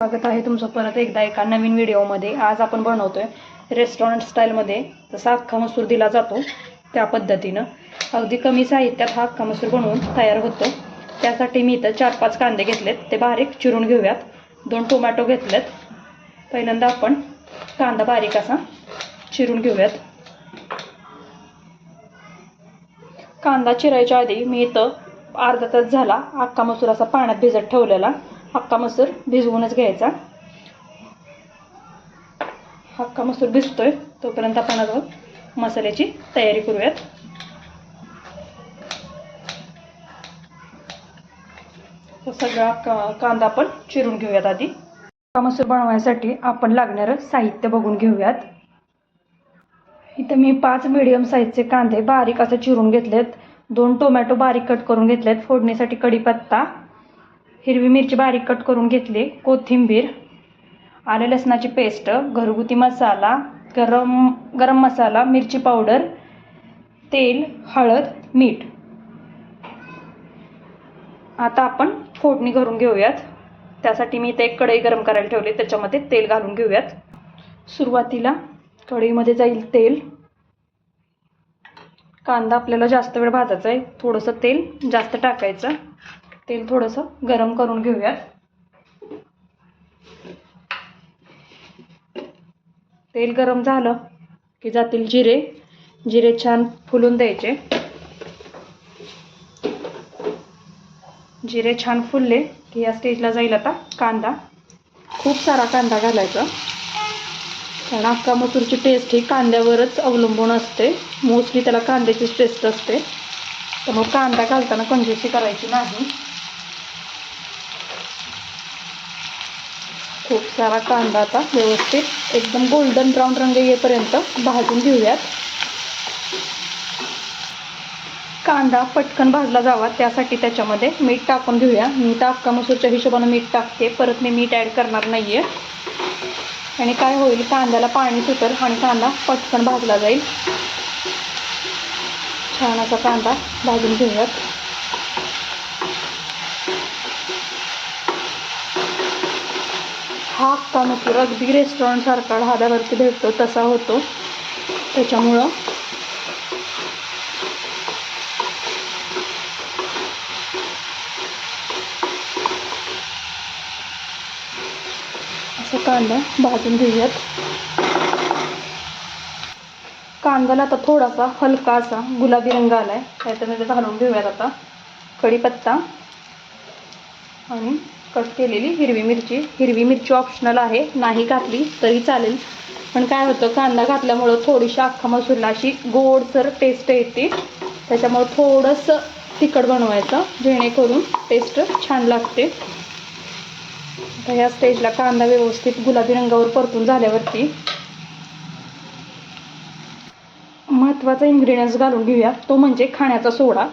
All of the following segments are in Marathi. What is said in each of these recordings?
स्वागत आहे तुमचं परत एकदा एका नवीन व्हिडिओमध्ये. आज आपण बनवतोय रेस्टॉरंट स्टाईलमध्ये जसा अख्खा मसूर दिला जातो त्या पद्धतीनं. अगदी कमी साहित्यात हा अख्खा मसूर बनवून तयार होतो. त्यासाठी मी इथं चार पाच कांदे घेतलेत. ते बारीक चिरून घेऊयात. दोन टोमॅटो घेतलेत. पहिल्यांदा आपण कांदा बारीक असा चिरून घेऊयात. कांदा चिरायच्या आधी मी इथं अर्धा तास झाला अख्खा मसूर असा पाण्यात भिजत ठेवलेला. हक्का मसूर भिजवूनच घ्यायचा. हक्का मसूर भिजतोय तोपर्यंत आपण आता मसाल्याची तयारी करूयात. सगळा का कांदा आपण चिरून घेऊयात आधी. हक्का मसूर बनवायसाठी आपण लागणारं साहित्य बघून घेऊयात. इथं मी पाच मिडियम साईजचे कांदे बारीक असे चिरून घेतलेत. दोन टोमॅटो बारीक कट करून घेतलेत. फोडणीसाठी कढीपत्ता हिरवी मिरची बारीक कट करून घेतली कोथिंबीर आले लसणाची पेस्ट घरगुती मसाला गरम गरम मसाला मिरची पावडर तेल हळद मीठ. आता आपण फोडणी करून घेऊयात. त्यासाठी मी इथे एक कढई गरम करायला ठेवली त्याच्यामध्ये तेल घालून घेऊयात. सुरुवातीला कढईमध्ये जाईल तेल. कांदा आपल्याला जास्त वेळ भाजायचा आहे थोडंसं तेल जास्त टाकायचं. तेल थोडंसं गरम करून घेऊयात. तेल गरम झालं की जातील जिरे. जिरे छान फुलून द्यायचे. जिरे छान फुलले की या स्टेजला जाईल आता कांदा. खूप सारा कांदा घालायचा. कारण अख्खा मसूरची टेस्ट ही कांद्यावरच अवलंबून असते. मोस्टली त्याला कांद्याचीच टेस्ट असते. त्यामुळे कांदा घालताना कंजूसी करायची नाही. खूप सारा कांदा आता व्यवस्थित एकदम गोल्डन ब्राऊन रंग येईपर्यंत भाजून घेऊयात. कांदा पटकन भाजला जावा त्यासाठी त्याच्यामध्ये मीठ टाकून घेऊया. मी तर अख्खा मसूरच्या हिशोबानं मीठ टाकते परत मी मीठ ॲड करणार नाही आहे आणि काय होईल कांद्याला पाणी सुटेल आणि कांदा पटकन भाजला जाईल. छान असा कांदा भाजून घेऊयात. हा अख्खा मसूर अगदी रेस्टॉरंटसारखा ढाब्यावरती भेटतो तसा होतो. त्याच्यामुळं असं कांदा भाजून घेऊयात. कांद्याला आता थोडासा हलका असा गुलाबी रंग आला आहे त्याच्यामध्ये घालून घेऊयात आता. कढीपत्ता आणि कट केलेली हिरवी मिरची. हिरवी मिरची ऑप्शनल आहे. नाही घातली तरी चालेल. पण काय होतं कांदा घातल्यामुळं थोडीशी अख्खा मसूरला अशी गोडसर टेस्ट येते. त्याच्यामुळं थोडंसं तिखट बनवायचं जेणेकरून टेस्ट छान लागते. आता ह्या स्टेजला कांदा व्यवस्थित गुलाबी रंगावर परतून झाल्यावरती महत्त्वाचा इन्ग्रेडियंट्स घालून घेऊया. तो म्हणजे खाण्याचा सोडा.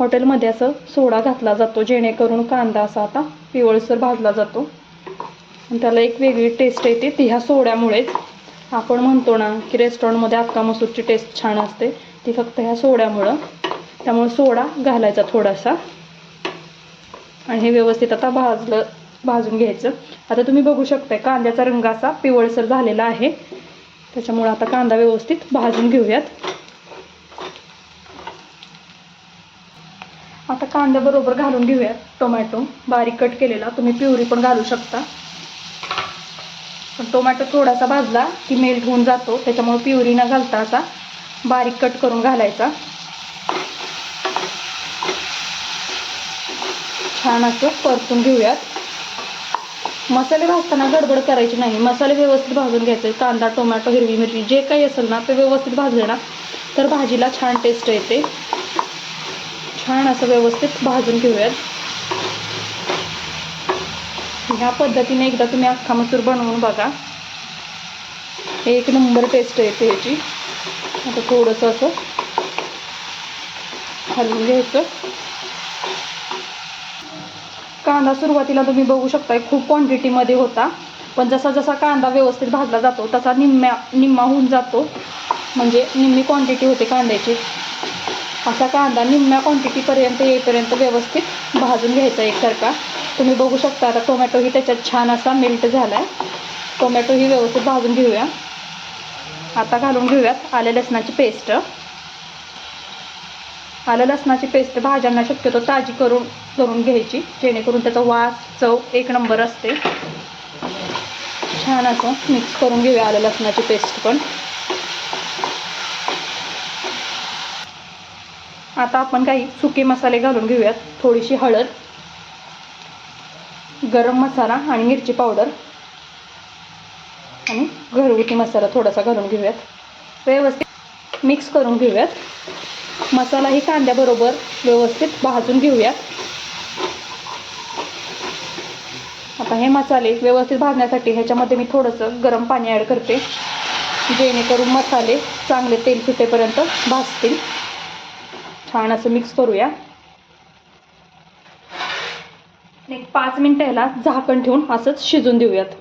हॉटेलमध्ये असं सोडा घातला जातो जेणेकरून कांदा असा आता पिवळसर भाजला जातो. आणि त्याला एक वेगळी टेस्ट येते. ती ह्या सोड्यामुळेच. आपण म्हणतो ना की रेस्टॉरंटमध्ये अक्का मसूरची टेस्ट छान असते. ती फक्त ह्या सोड्यामुळं. त्यामुळे सोडा घालायचा थोडासा. आणि हे व्यवस्थित आता भाजलं भाजून घ्यायचं. आता तुम्ही बघू शकताय कांद्याचा रंग असा पिवळसर झालेला आहे. त्याच्यामुळं आता कांदा व्यवस्थित भाजून घेऊयात. आता कांद्याबरोबर घालून घेऊयात टोमॅटो. बारीक कट केलेला तुम्ही प्युरी पण घालू शकता. पण टोमॅटो थोडासा भाजला की मेल्ट होऊन जातो त्याच्यामुळे प्युरी न घालता असा बारीक कट करून घालायचा. छान असं परतून घेऊयात. मसाले भाजताना गडबड करायची नाही. मसाले व्यवस्थित भाजून घ्यायचे. कांदा टोमॅटो हिरवी मिरची जे काही असेल ना ते व्यवस्थित भाजले ना तर भाजीला छान टेस्ट येते. छान असं व्यवस्थित भाजून घेऊयात. ह्या पद्धतीने एकदा तुम्ही अख्खा मसूर बनवून बघा. एक नंबर टेस्ट येते ह्याची. आता थोडंसं असं हलवून घ्यायचं. कांदा सुरुवातीला तुम्ही बघू शकताय खूप क्वांटिटीमध्ये होता. पण जसा जसा कांदा व्यवस्थित भाजला जातो तसा निम्म्या निम्मा होऊन जातो. म्हणजे निम्मी क्वांटिटी होते कांद्याची. असा कांदा निम्म्या क्वांटिटीपर्यंत येईपर्यंत व्यवस्थित भाजून घ्यायचा एकसारखा. तुम्ही बघू शकता आता टोमॅटोही त्याच्यात छान असा मेल्ट झाला आहे टोमॅटोही व्यवस्थित भाजून घेऊया. आता घालून घेऊयात आले लसणाची पेस्ट आलं लसणाची पेस्ट भाज्यांना शक्यतो ताजी करून करून घ्यायची. जेणेकरून त्याचा वास चव एक नंबर असते. छान असं मिक्स करून घेऊया आलं लसणाची पेस्ट पण. आता आपण काही सुके मसाले घालून घेऊयात. थोडीशी हळद गरम मसाला आणि मिरची पावडर आणि घरगुती मसाला थोडासा घालून घेऊयात. व्यवस्थित मिक्स करून घेऊयात. मसालाही कांद्याबरोबर व्यवस्थित भाजून घेऊयात. आता हे मसाले व्यवस्थित भाजण्यासाठी ह्याच्यामध्ये मी थोडंसं गरम पाणी ॲड करते. जेणेकरून मसाले चांगले तेल सुटेपर्यंत भाजतील. छान असं मिक्स करूया. एक पाच मिनटं ह्याला झाकण ठेवून असंच शिजून देऊयात.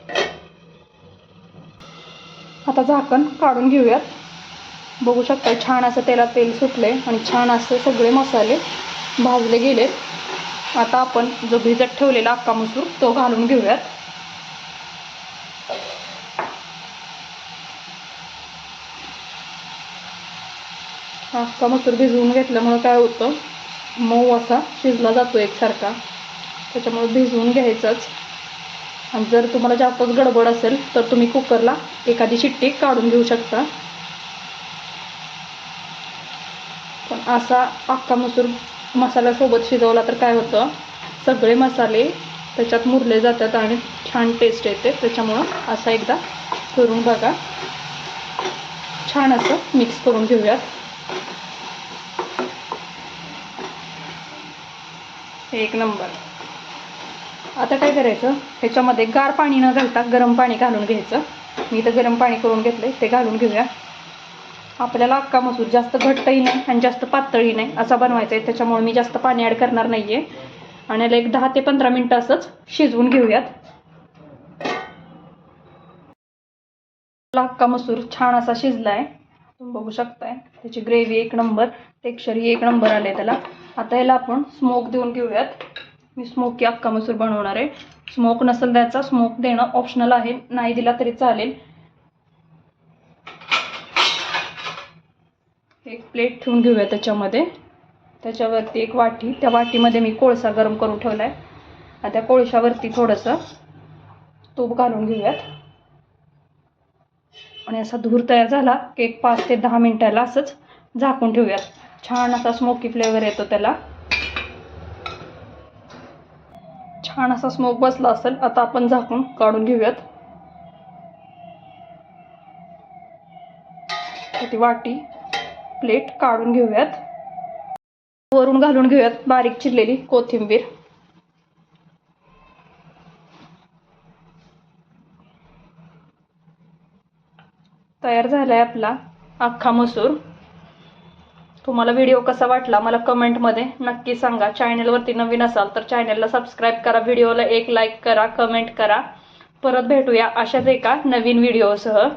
आता झाकण काढून घेऊयात. बघू शकता छान असं त्याला तेल सुटले आणि छान असे सगळे मसाले भाजले गेलेत. आता आपण जो भिजत ठेवलेला अक्का मसूर तो घालून घेऊयात. हा मसूर भिजवून घेतल्यामुळं काय होतं? मऊ असा शिजला जातो एकसारखा. त्याच्यामुळे भिजवून घ्यायचाच. आणि जर तुम्हाला जास्तच गडबड असेल तर तुम्ही कुकरला एखादी शिट्टी काढून घेऊ शकता. पण असा अख्खा मसूर मसाल्यासोबत शिजवला तर काय होतं? सगळे मसाले त्याच्यात मुरले जातात आणि छान टेस्ट येते. त्याच्यामुळं असा एकदा करून बघा. छान असं मिक्स करून घेऊयात. एक नंबर. आता काय करायचं? ह्याच्यामध्ये गार पाणी न घालता गरम पाणी घालून घ्यायचं. मी तर गरम पाणी करून घेतले ते घालून घेऊया. आपल्याला अक्का मसूर जास्त घट्टही नाही आणि जास्त पातळही नाही असा बनवायचा आहे त्याच्यामुळे मी जास्त पाणी ॲड करणार नाही आहे आणि याला एक दहा ते पंधरा मिनटं असंच शिजवून घेऊयात. आपला अक्का मसूर छान असा शिजला आहे तुम्ही बघू शकताय त्याची ग्रेव्ही एक नंबर टेक्स्चरही एक नंबर आले त्याला. आता याला आपण स्मोक देऊन घेऊयात. मी स्मोकी अक्का मसूर बनवणार आहे. स्मोक नसेल द्यायचा स्मोक देणं ऑप्शनल आहे. नाही दिला तरी चालेल. एक प्लेट ठेवून घेऊया त्याच्यामध्ये. त्याच्यावरती एक वाटी. त्या वाटीमध्ये मी कोळसा गरम करून ठेवला आहे आता त्या कोळशावरती थोडंसं तूप घालून घेऊयात. आणि असा धूर तयार झाला की एक पाच ते दहा मिनटाला असंच झाकून ठेवूयात. छान असा स्मोकी फ्लेवर येतो त्याला. छान असा स्मोक बसला असेल आता आपण झाकून काढून घेऊयात. ती वाटी प्लेट काढून घेऊयात. वरून घालून घेऊयात बारीक चिरलेली कोथिंबीर. तयार झालाय आपला अख्खा मसूर. तुम्हाला व्हिडिओ कसा वाटला मला कमेंटमध्ये नक्की सांगा. चॅनलवरती नवीन असाल तर चॅनलला सबस्क्राईब करा व्हिडिओला एक लाईक करा कमेंट करा. परत भेटूया अशाच एका नवीन व्हिडिओसह